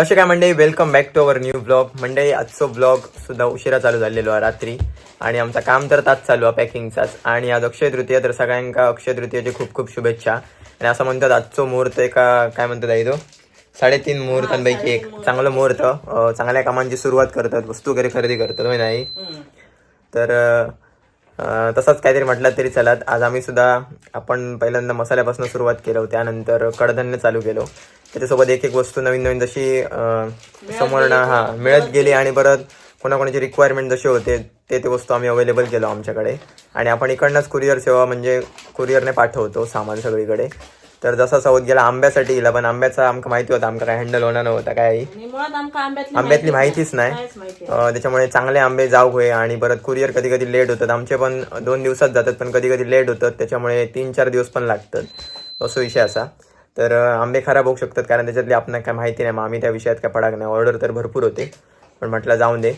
कसे काय मंडळी? Welcome back to our new blog मंडळी आजचो ब्लॉग सुद्धा उशिरा चालू झालेलो आहे रात्री. आणि आमचं काम तर ताच चालू आहे पॅकिंगचाच आणि आज अक्षय तृतीय तर सगळ्यांका अक्षय तृतीयाची खूप खूप शुभेच्छा. आणि असं म्हणतात आजचो मुहूर्त एका काय म्हणतात आई तो? साडेतीन मुहूर्तांपैकी एक. चांगलं मुहूर्त. चांगल्या कामांची सुरुवात करतात वस्तू वगैरे खरेदी करतात नाही तर तसंच काहीतरी म्हटलं तरी चलात. आज आम्ही सुद्धा आपण पहिल्यांदा मसाल्यापासून सुरुवात केलो त्यानंतर कडधान्य चालू केलो. त्याच्यासोबत एक एक वस्तू नवीन नवीन जशी समोर हा मिळत गेली आणि परत कोणाकोणाची रिक्वायरमेंट जशी होते ते ते वस्तू आम्ही अवेलेबल केलो आमच्याकडे. आणि आपण इकडनंच कुरिअर सेवा म्हणजे कुरिअरने पाठवतो सामान सगळीकडे. तर जसा सवत गेला आंब्यासाठी गेला पण आंब्याचा आमका माहिती होता आमका काय हँडल होणार नव्हता काय? आंब्यातली माहितीच नाही. त्याच्यामुळे चांगले आंबे जाऊ होय आणि परत कुरिअर कधी कधी लेट होतात. आमचे पण दोन दिवसात जातात पण कधी कधी लेट होतात. त्याच्यामुळे तीन चार दिवस पण लागतात. असो विषय असा. तर आंबे खराब होऊ शकतात कारण त्याच्यातली आपल्याला काय माहिती नाही. मग आम्ही त्या विषयात काय पडाक नाही. ऑर्डर तर भरपूर होते. पण म्हटलं जाऊन दे.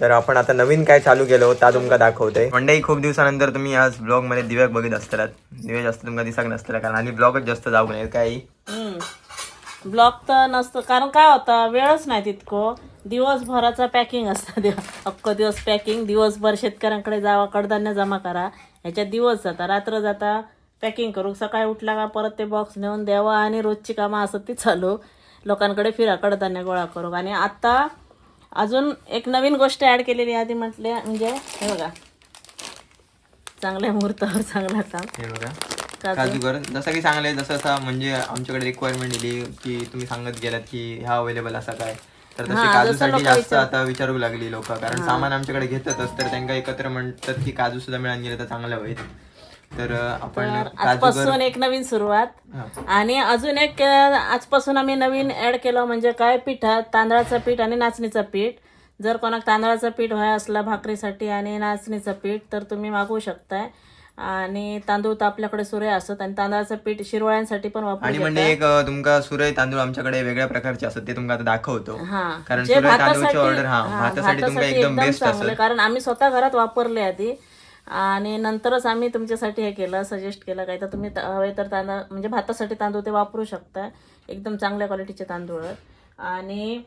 तर आपण आता नवीन काय चालू केलो ता तुमका दाखवते मंडई खूप दिवसानंतर तुम्ही आज ब्लॉगमध्ये दिव्याक बघित असतात दिवे जास्त तुमका दिसाक नसतात कारण आणि ब्लॉगच जास्त जाऊ नये काही ब्लॉक तर नसतं कारण काय होतं वेळच नाही तितको. दिवसभराचा पॅकिंग असतं दिव- अख्खो दिवस पॅकिंग दिवसभर शेतकऱ्यांकडे जावा कडधान्य जमा करा. ह्याच्यात दिवस जाता रात्र जाता पॅकिंग करू. सकाळी उठला का परत ते बॉक्स नेऊन द्यावा आणि रोजची कामं असत ती चालू. लोकांकडे फिरा कडधान्य गोळा करू. आणि आता अजून एक नवीन गोष्ट ॲड केलेली आहे आधी म्हटले म्हणजे हे बघा. चांगल्या मुहूर्तावर चांगला काम. हे बघा. काजू जसं की सांगलंय जसं असं म्हणजे आमच्याकडे रिक्वायरमेंट दिली की तुम्ही सांगत गेलात की ह्या अवेलेबल असा काय तर तसे काजूसाठी जास्त आता विचारू लागली लोक कारण सामान आमच्याकडे घेतातच तर त्यांना एकत्र म्हणतात की काजू सुद्धा मिळून गेले तर चांगलं होईल. तर आपण आजपासून एक नवीन सुरुवात. आणि अजून एक आजपासून आम्ही नवीन ऍड केलं म्हणजे काय? पिठात तांदळाचं पीठ आणि नाचणीचं पीठ. जर कोणाक तांदळाचं पीठ व्हाय असला भाकरीसाठी आणि नाचणीचं पीठ तर तुम्ही मागवू शकताय. आणि तांदूळ तर आपल्याकडे सुरे असत आणि तांदळाचं पीठ शिरवाळ्यांसाठी पण वापरू आणि म्हणजे एक तुमका सुरई तांदूळ आमच्याकडे वेगळ्या प्रकारचे असतात ते तुमका दाखवतो. हा. कारण भातासाठी एकदम बेस्ट कारण आम्ही स्वतः घरात वापरले आधी. आणि नंतरच आम्ही तुमच्यासाठी हे केलं सजेस्ट केलं. काय तर तुम्ही हवे तर तांदूळ म्हणजे भातासाठी तांदूळ ते वापरू शकता. एकदम चांगल्या क्वालिटीचे तांदूळ. आणि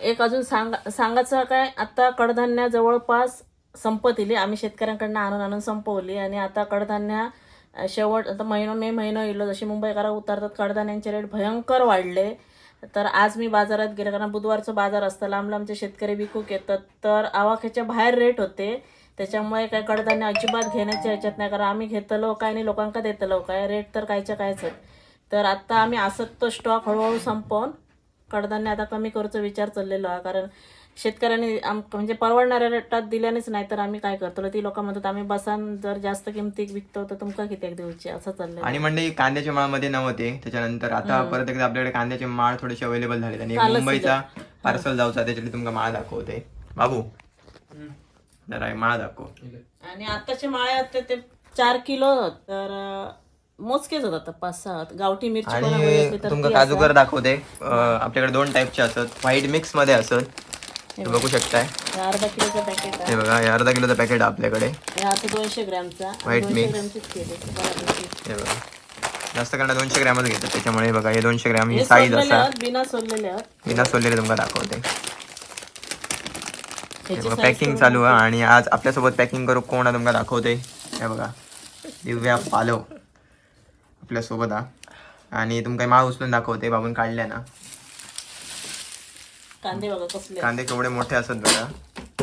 एक अजून सांग सांगायचं काय आता कडधान्य जवळपास संपत इली आम्ही शेतकऱ्यांकडनं आणून आणून संपवली. आणि आता कडधान्य शेवट आता महिना मे महिना येलो जशी मुंबईकरा उतरतात कडधान्यांचे रेट भयंकर वाढले. तर आज मी बाजारात गेले कारण बुधवारचं बाजार असतं. लांब लांबचे शेतकरी विकूक येतात तर आवाख्याच्या बाहेर रेट होते. त्याच्यामुळे काय कडधान्य अजिबात घेण्याच्या ह्याच्यात नाही कारण आम्ही घेतलो काय आणि लोकांका देतलो काय रेट तर कायच्या कायच आहेत तर आता आम्ही असत तो स्टॉक हळूहळू संपवून कडधान्य आता कमी करूचा विचार चाललेलो आहे कारण शेतकऱ्यांनी आम म्हणजे परवडणाऱ्या रेटात दिल्यानेच नाही तर आम्ही काय करतो? ती लोक म्हणतात आम्ही बसान जर जास्त किमतीक विकतो तर तुमका किती देऊची असं चाललंय आणि म्हणजे कांद्याचे माळमध्ये नव्हते त्याच्यानंतर आता परत एकदा आपल्याकडे कांद्याचे माळ थोडेसे अवेलेबल झाले आणि मुंबईचा पार्सल जाऊचा त्याच्यातली तुमका माळ दाखवते. बाबू. जरा हे माळ दाखव. आणि आताचे माळे आहेत ते- चार किलो. तर अं, मोजकेच होतात पाच सहा. गावठी मिरची पण हवी आणि असली तर तुमका ती दाखवते. अं, आपल्याकडे दोन टाईपचे असत व्हाईट मिक्समध्ये असत. हे बघू. शकताय. हे अर्धा किलोचं पॅकेट आहे. हे बघा हे अर्धा किलोचं पॅकेट आपल्याकडे. हे आता दोनशे ग्रॅमचा. White दोनशे mix. ग्रॅमचीच केली बऱ्यापैकी. हे बघा. जास्त करणं दोनशे ग्रॅमच घेतात. त्याच्यामुळे हे बघा हे दोनशे ग्रॅम ही हे साईज सोललेले असा. आहेत बिना आहेत. बिना सोललेले तुमका दाखवते. हे बघा पॅकिंग चालू आहे आणि आज आपल्यासोबत पॅकिंग करू कोण आहे तुमका दाखवते. हे बघा दिव्या पालव आपल्यासोबत हा. आणि तुमका माळ उचलून दाखवते बाबून काढल्या ना. कांदे बघा कसले. कांदे केवढे मोठे असत बघा.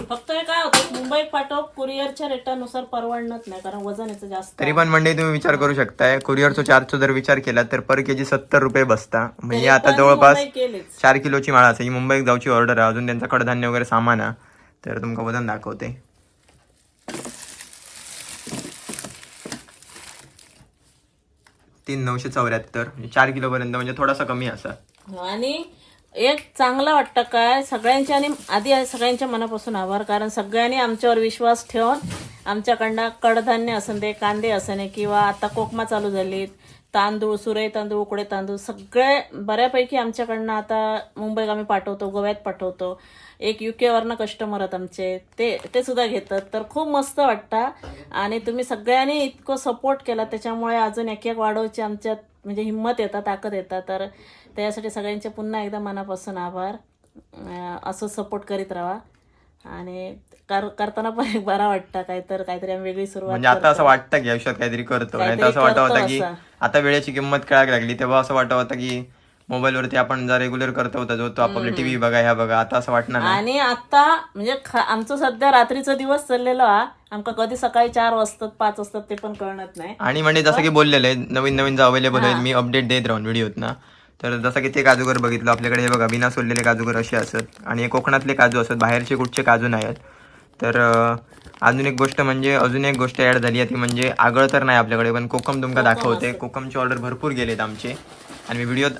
फक्त हे काय होतं मुंबईत पाठव कुरिअरच्या रेटानुसार परवडणच नाही कारण वजन याचं जास्त तरी पण म्हणजे तुम्ही विचार करू शकताय. कुरिअरचा चार्जचा जर विचार केला तर पर केजी सत्तर रुपये बसता. म्हणजे आता जवळपास मुंबई चार किलोची माळ असेल. ही मुंबईत जाऊची ऑर्डर आहे. अजून त्यांचा कडधान्य वगैरे सामान आहे. तर तुमका वजन दाखवते. तीन नऊशे चौऱ्याहत्तर म्हणजे चार किलो पर्यंत म्हणजे थोडासा कमी असा. आणि एक चांगलं वाटतं काय सगळ्यांच्या आणि आधी सगळ्यांच्या मनापासून आभार कारण सगळ्यांनी आमच्यावर विश्वास ठेवून आमच्याकडनं कडधान्य असं दे कांदे असणे किंवा आता कोकमा चालू झालीत तांदूळ सुरे तांदूळ उकडे तांदूळ सगळे बऱ्यापैकी आमच्याकडनं आता मुंबईत आम्ही पाठवतो गोव्यात पाठवतो. एक यू केवरनं कस्टमर आहेत आमचे. ते ते सुद्धा घेतात. तर खूप मस्त वाटतं. आणि तुम्ही सगळ्यांनी इतकं सपोर्ट केला. त्याच्यामुळे अजून एक एक वाढवची आमच्यात म्हणजे हिंमत येतात ताकद येतात. तर त्यासाठी सगळ्यांचे पुन्हा एकदा मनापासून आभार. असं सपोर्ट करीत राहा. आणि कर करताना पण एक बरा वाटतं काय तर काहीतरी आम्ही वेगळी सुरुवात म्हणजे आता असं वाटतं की आयुष्यात काहीतरी करतो. काहीतरी असं वाटत होतं की. आता वेळेची किंमत कळायला लागली. तेव्हा असं वाटत होतं की मोबाईल वरती आपण जर रेग्युलर करत होता जो तो आपलं टीव्ही बघा ह्या बघा आता असं वाटणार आणि आता म्हणजे आमचं सध्या रात्रीचा दिवस चाललेलो हा. आमका कधी सकाळी चार वाजतात पाच वाजतात ते पण कळणार नाही. आणि म्हणजे जसं की बोललेलं आहे नवीन नवीन जो अवेलेबल आहे मी अपडेट देत राहून व्हिडिओत ना तर जसं की ते काजूगर बघितलं आपल्याकडे हे बघा बिना सोललेले काजूगर असे असत. आणि हे कोकणातले काजू असत बाहेरचे कुठचे काजू नाही आहेत. तर अजून एक गोष्ट म्हणजे अजून एक गोष्ट ऍड झाली आहे ती म्हणजे आगळ तर नाही आपल्याकडे पण कोकम तुमका दाखवते. कोकमचे ऑर्डर भरपूर गेलेत आमचे. आणि मी व्हिडिओत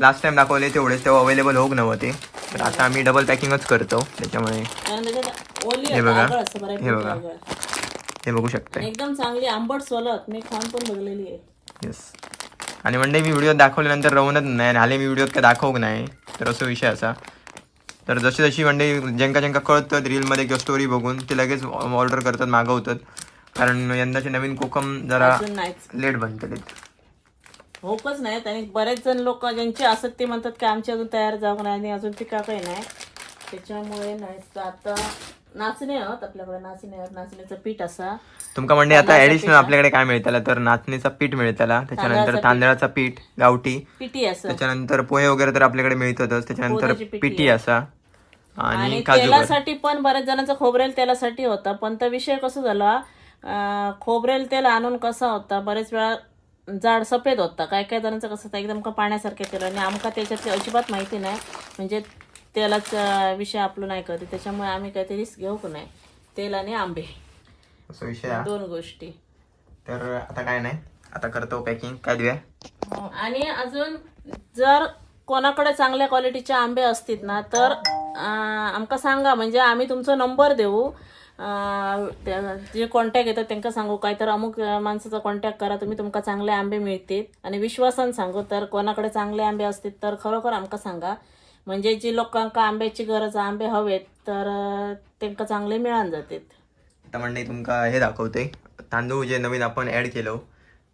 लास्ट टाइम दाखवले तेवढेच तेव्हा अवेलेबल होऊ नव्हते. तर आता आम्ही डबल पॅकिंगच करतो त्याच्यामुळे हे बघा. हे बघा. हे बघू शकता एकदम चांगली आंबट सोलत मी खाऊन पण बघलेली आहे. येस आणि म्हणजे मी व्हिडिओ दाखवल्यानंतर राहूनच नाही आणि हाले मी व्हिडिओत काय दाखवू नाही. तर असं विषय असा. तर जशी जशी म्हणजे ज्यांका ज्यांका कळतं रीलमध्ये किंवा स्टोरी बघून ते लगेच ऑर्डर करतात मागवतात. कारण यंदाचे नवीन कोकम जरा अजून नाहीच. लेट बनतले होकच नाहीत आणि बरेच जण लोक ज्यांचे असत ते म्हणतात की आमची अजून तयार जाऊ नाही आणि अजून पिका काही नाही. त्याच्यामुळे नाही तर आता नाचणे आहोत आपल्याकडे नाचणे आहोत नाचण्याचं पीठ असा. तुमका म्हणजे आता ऍडिशनल आपल्याकडे काय मिळताला तर नाचणीचा पीठ मिळताला त्याच्यानंतर तांदळाचा पीठ. गावठी. पिठी असं. त्याच्यानंतर पोहे वगैरे तर आपल्याकडे मिळतातच. त्याच्यानंतर पिठी असा. आणि तेलासाठी पण बऱ्याच जणांचा खोबरेल तेलासाठी होता. पण तो विषय कसा झाला? खोबरेल तेल आणून कसा होता? बरेच वेळा जाड सफेद होता. काय काय जणांचं कसं होतं? एकदम का पाण्यासारखे तेल आणि आमका त्याच्यातली अजिबात माहिती नाही. म्हणजे तेलाचा विषय आपलं नाही कधी त्याच्यामुळे आम्ही काहीतरी रिस्क घेऊ का नाही? तेल आणि आंबे. असा विषय आहे. दोन गोष्टी. तर आता काय नाही आता करतो पॅकिंग काय देऊया आणि अजून जर कोणाकडे चांगल्या क्वालिटीचे आंबे असतील ना तर अं, आमका सांगा. म्हणजे आम्ही तुमचा नंबर देऊ. अं, त्या- जे कॉन्टॅक्ट येतात त्यांना सांगू. काय तर अमुक अं, माणसाचा कॉन्टॅक्ट करा तुम्ही तुमका चांगले आंबे मिळतील. आणि विश्वासान सांगू. तर कोणाकडे चांगले आंबे असतील तर खरोखर आमका सांगा. म्हणजे जी लोकांका आंब्याची गरज आंबे हवेत तर अं, त्यांका चांगले मिळान जातात. आता म्हणजे तुमका हे दाखवते. तांदूळ जे नवीन आपण ऍड केलं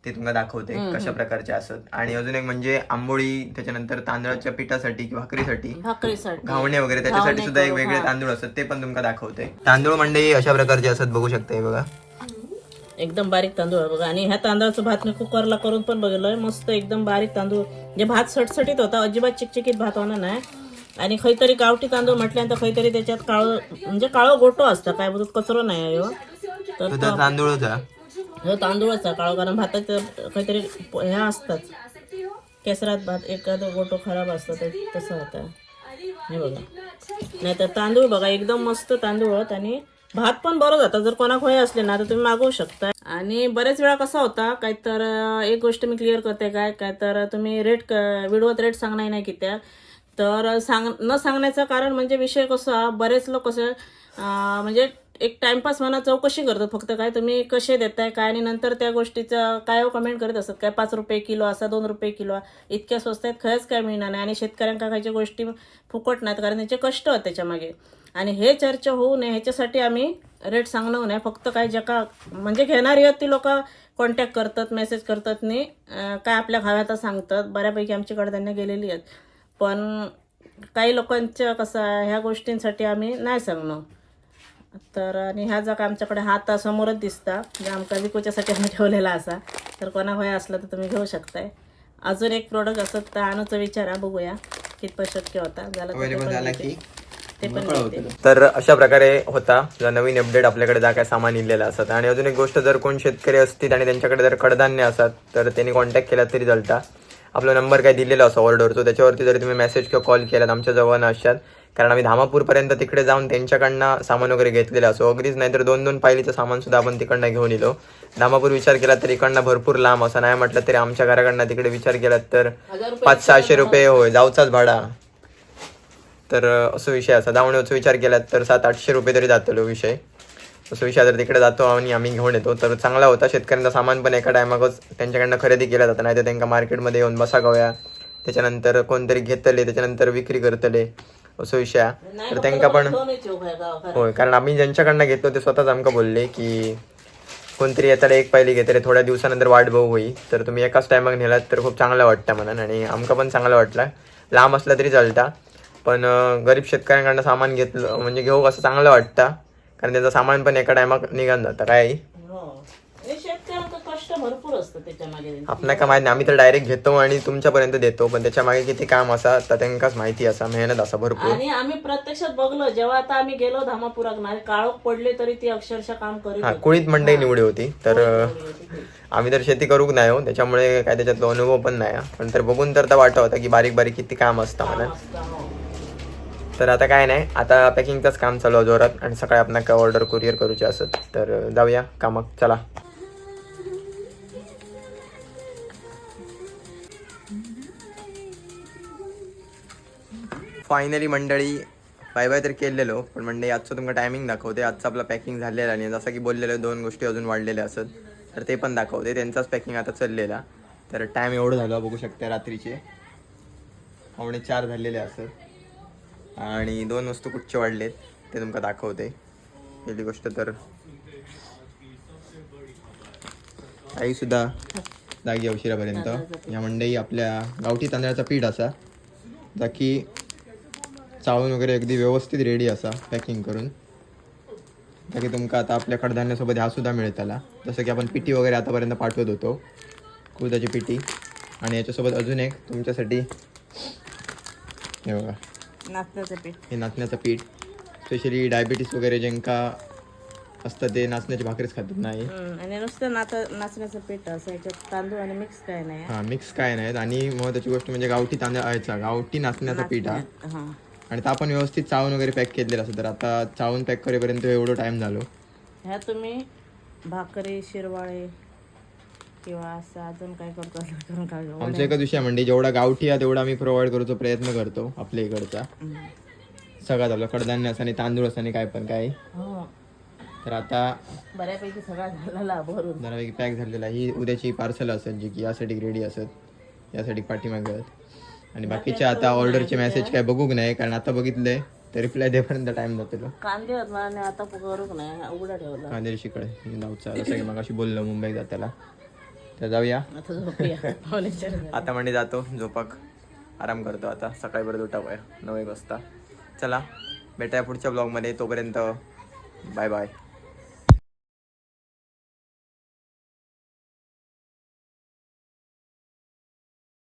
ते तुमका दाखवते कशा प्रकारचे असत. आणि अजून एक म्हणजे आंबोळी त्याच्यानंतर तांदळाच्या पिठासाठी किंवा भाकरीसाठी भाकरीसाठी. घावणे वगैरे त्याच्यासाठी सुद्धा एक वेगळे. तांदूळ असतात ते पण तुमका दाखवते. तांदूळ म्हणजे अशा प्रकारचे असत बघू शकता बघा. एकदम बारीक तांदूळ बघा. आणि ह्या तांदळाचं भात मी कुकरला करून पण बघितलंय. मस्त एकदम बारीक तांदूळ. म्हणजे भात सटसटीत होता अजिबात चिकचिकीत भात होणार नाही. आणि खैतरी गावठी तांदूळ म्हटल्यानंतर खैतरी त्याच्यात काळं म्हणजे काळं गोटो असतं काय बोलत कचरो नाही आहे ह्यो. तर तांदूळचा ह्यो तांदूळच काळं कारण भाताचं काहीतरी ह्या असतात. केसरात भात एखादं गोटो खराब असतं ते तसं होतं. हे बघा. नाही तर तांदूळ बघा एकदम मस्त तांदूळ आहेत आणि भात पण बरं जातं. जर कोणाक होय असले ना तर तुम्ही मागवू शकता. आणि बरेच वेळा कसा होता काय तर एक गोष्ट मी क्लिअर करते काय काय तर तुम्ही रेट व्हिडिओत रेट सांगणार नाही की त्या तर सांग न सांगण्याचं कारण म्हणजे विषय कसा बरेच लोक कसं म्हणजे एक टाइमपास म्हणा चौकशी करतात फक्त काय तुम्ही कसे देताय काय आणि नंतर त्या गोष्टीचं काय हो कमेंट करत असतात. काय पाच रुपये किलो असा दोन रुपये किलो इतक्या स्वस्त आहेत खरंच काय मिळणार नाही. आणि शेतकऱ्यांका खायच्या गोष्टी फुकट नाहीत कारण त्यांचे कष्ट आहेत त्याच्यामागे आणि हे चर्चा होऊ नये ह्याच्यासाठी आम्ही रेट सांगणं नाही. फक्त काय ज्या का म्हणजे घेणारी आहेत ती लोक कॉन्टॅक्ट करतात मेसेज करतात नाही काय आपल्या खाव्यात सांगतात. बऱ्यापैकी आमची कडधान्य गेलेली आहेत. पण काही लोकांच्या कसं आहे, ह्या गोष्टींसाठी आम्ही नाही सांगणं तर आणि ह्या जर का आमच्याकडे हा आता समोरच दिसता. जे आमका विकूच्यासाठी आम्ही ठेवलेला असा. तर कोणा होय असला तर तुम्ही घेऊ शकताय. अजून एक प्रोडक्ट असत तर आणूचा विचारा बघूया. कितपत शक्य होता. झाला तर ते पण अशा प्रकारे होता. जो नवीन अपडेट आपल्याकडे जा काय सामान इलेलं असत. आणि अजून एक गोष्ट जर कोण शेतकरी असतील आणि त्यांच्याकडे जर कडधान्य असतात तर त्यांनी कॉन्टॅक्ट केला तरी चालता. आपला नंबर काय दिलेला असतो ऑर्डरचा त्याच्यावरती जरी तुम्ही मेसेज किंवा कॉल केलात आमच्या जवळ असतात कारण आम्ही धामापूरपर्यंत तिकडे जाऊन त्यांच्याकडनं सामान वगैरे घेतलेलं असो अगदीच नाहीतर दोन दोन पायलीचं सामान सुद्धा आपण तिकडनं घेऊन येलो धामापूर विचार केला तर इकडनं भरपूर लांब. असं नाही म्हटलं तरी आमच्या घराकडनं तिकडे विचार केलात तर पाच सहाशे रुपये होय. जाऊचाच भाडा. तर असं विषय असा. धावण्याचा विचार केला तर सात आठशे रुपये तरी जातलो विषय. असं विषय तर तिकडे जातो आणि आम्ही घेऊन येतो. तर चांगला होता. शेतकऱ्यांचा सामान पण एका टायमागच त्यांच्याकडनं खरेदी केला जातं. नाही तर त्यांना मार्केटमध्ये येऊन बसा गव्या त्याच्यानंतर कोणतरी घेतले त्याच्यानंतर विक्री करतले. असं विषय. तर त्यांना पण. होय कारण आम्ही ज्यांच्याकडनं घेतलो ते स्वतःच आमका बोलले की कोणतरी येताना एक पाहिली घेतले थोड्या दिवसानंतर वाट बघू होई. तर तुम्ही एकाच टायमाक नेलात तर खूप चांगलं वाटतं म्हणून आणि आमका पण चांगलं वाटलं. लांब असला तरी चालता. पण गरीब शेतकऱ्यांकडनं सामान घेतलं म्हणजे घेऊ असं चांगलं वाटतं. कारण त्याचं सामान पण एका टायमात निघून जातं काय कष्ट भरपूर असतं आपल्या का माहिती नाही आम्ही तर डायरेक्ट घेतो आणि तुमच्यापर्यंत देतो पण त्याच्यामागे किती काम असा तर त्यांकाच माहिती असा मेहनत असा भरपूर आणि आम्ही प्रत्यक्षात बघलो जेव्हा आता आम्ही गेलो धामापुराक ना काळोख पडले तरी ती अक्षरशः काम करीत हा होती. कुळीत मंडई निवडी होती तर. आम्ही तर शेती करूक नाही हो त्याच्यामुळे काय त्याच्यातला अनुभव पण नाही हा. पण तर बघून तर वाटत होता की बारीक बारीक किती काम असतं हो. तर आता काय नाही. आता पॅकिंगचंच काम चालू आहे जोरात आणि सकाळी आपण काय ऑर्डर कुरिअर करूची असत तर जाऊया कामात. चला. फायनली मंडळी बाय बाय तर केलेलो पण म्हणजे आजचं तुमका टायमिंग दाखवते. आजचं आपलं पॅकिंग झालेलं आणि जसं की बोललेलं दोन गोष्टी अजून वाढलेल्या असत. तर ते पण दाखवते. त्यांचाच पॅकिंग आता चाललेला. तर टाईम एवढं झालं बघू शकता रात्रीचे. पावणे चार झालेले असत. आणि दोन वस्तू कुठचे वाढलेत ते तुमका दाखवते. पहिली गोष्ट तर आई सुद्धा जागी उशिरापर्यंत. या मंडई आपल्या गावठी तांदळाचा पीठ असा जा की चाळून वगैरे अगदी व्यवस्थित रेडी असा पॅकिंग करून. जा की तुमका आता आपल्या कडधान्यासोबत ह्या सुद्धा मिळताला जसं की आपण पिठी वगैरे आतापर्यंत पाठवत होतो कुळदाची पिठी. आणि याच्यासोबत अजून एक तुमच्यासाठी हे बघा. नाचण्याचं पीठ. हे नाचण्याचं पीठ. स्पेशली डायबिटीस वगैरे ज्यांका असतं ते नाचण्याची भाकरीच खातात नाही. हम्म, आणि नुसतं नाच नाचण्याचं पीठ असं याच्यात तांदूळ आणि मिक्स काय नाही. हा मिक्स काय नाहीत. आणि महत्वाची गोष्ट म्हणजे गावठी तांदळाचा गावठी नाचण्याचा पीठ हा. हा. आणि तो आपण व्यवस्थित चावून वगैरे पॅक केलेला असतं. तर आता चावून पॅक करेपर्यंत एवढं टाइम झालो. ह्या तुम्ही भाकरी शिरवाळे किंवा असं अजून काय करतो असं करून आमच्या एका दिवशी म्हणजे जेवढा गावठी आहे तेवढा आम्ही प्रोव्हाइड करूचा प्रयत्न करतो आपल्या इकडचा. सगळ्यात आपलं कडधान्य असं आणि तांदूळ असं आणि काय पण काय हो. तर आता बऱ्यापैकी सगळा झालेला भरून. बऱ्यापैकी पॅक झालेला ही उद्याची पार्सल असेल जी की यासाठी रेडी असत यासाठी पाठीमागत आणि बाकीचे आता ऑर्डरचे मेसेज काय बघूक नाही कारण आता बघितलंय तर रिप्लाय देपर्यंत टाइम जातो कांदे आहेत मला आणि आता करूक नाही उघडा ठेवला. कांदेरी शिकडे जाऊचा जसं की मग अशी बोललो मुंबईत जाताला तर जाऊया. आता झोपूया. आता म्हणजे जातो झोपाक. आराम करतो आता. सकाळी उठावं नऊ एक वाजता. चला भेटाया पुढच्या ब्लॉगमध्ये तोपर्यंत बाय बाय